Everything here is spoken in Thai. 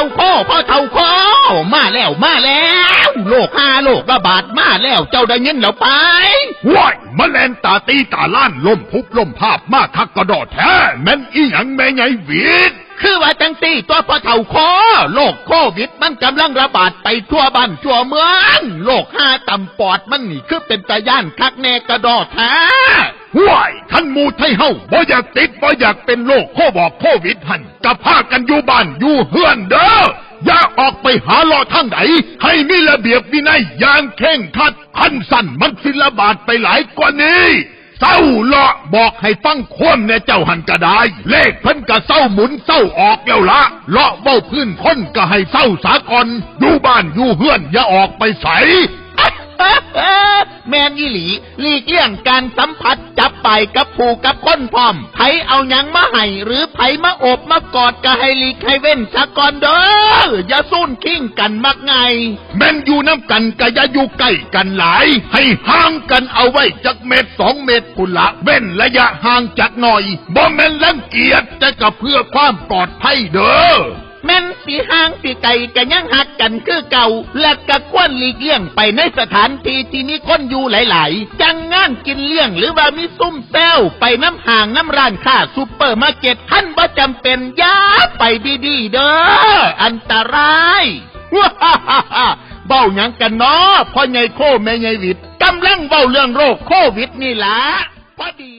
าโคพ่อเท่าโคมาแล้วมาแล้วโลกห้าโลกระบาดมาแล้วเจ้าได้ยินแล้วไปว้ายแมลงตาตีตาล้านลมพุบลมภาพมากคักกระดอดแท้แม่นอีหยังแม่ไงหวีดคือว่าจังตีตัวพ่อเท่าโคโรคโควิดมันกำลังระบาดไปทั่วบ้านทั่วเมืองโรคห้าตำปอดมันนี่คือเป็นตาย่านคักแน่กระดอแท้ ว้ายท่านมูไทเฮาบ่อยากติดบ่อยากเป็นโรคโคบอกโควิดหันกับพากันอยู่บ้านอยู่เฮือนเด้ออย่าออกไปหาลอทางไหน ให้มีระเบียบวินัยอย่างเข่งคัดคันสั่นมันสิระบาดไปหลายกว่านี้เศร้าเลาะบอกให้ฟังคว่ำในเจ้าหันกระไดเลขเพิ่นกะเศร้าหมุนเศร้าออกแล้วละเลาะเบ้าพื้นคนก็ให้เศร้าสากลอยู่บ้านอยู่เฮือนอย่าออกไปใส นยี่หลีหลีกเลี่ยงการสัมผัสจับไปกับผู้กับคนพร้อมไผเอายังมาให้หรือไผมมาโอบมากอดก็ให้หลีกให้เว้นสะก่อนเด้ออย่าสู้นคิงกันมักไง แม่นอยู่น้ำกันก็อย่าอยู่ใกล้กันหลาย ให้ห่างกันเอาไว้จักเม็ดสองเม็ดพุนละเว้นระยะห่างจักหน่อยบ่แม่นลังเกียจแต่ก็เพื่อความปลอดภัยเด้อ ม่นสีห้างสีไก่กันยังหักกันคือเก่า และกะควนหลีกเลี่ยงไปในสถานที่ที่มีคนอยู่หลาย ๆ จังงานกินเลี้ยงหรือว่ามีซุ่มแซวไปน้ำห่างน้ำร้านค้าซูเปอร์มาร์เก็ตท่านบ่จำเป็นอยาไปดีๆเด้ออันตรายว้าฮ่าฮ่าฮ่าเบ้าหยังกันเนาะพ่อใหญ่โคแม่ใหญ่วิทกำลังเบ้าเรื่องโรคโควิดนี่ละพอดี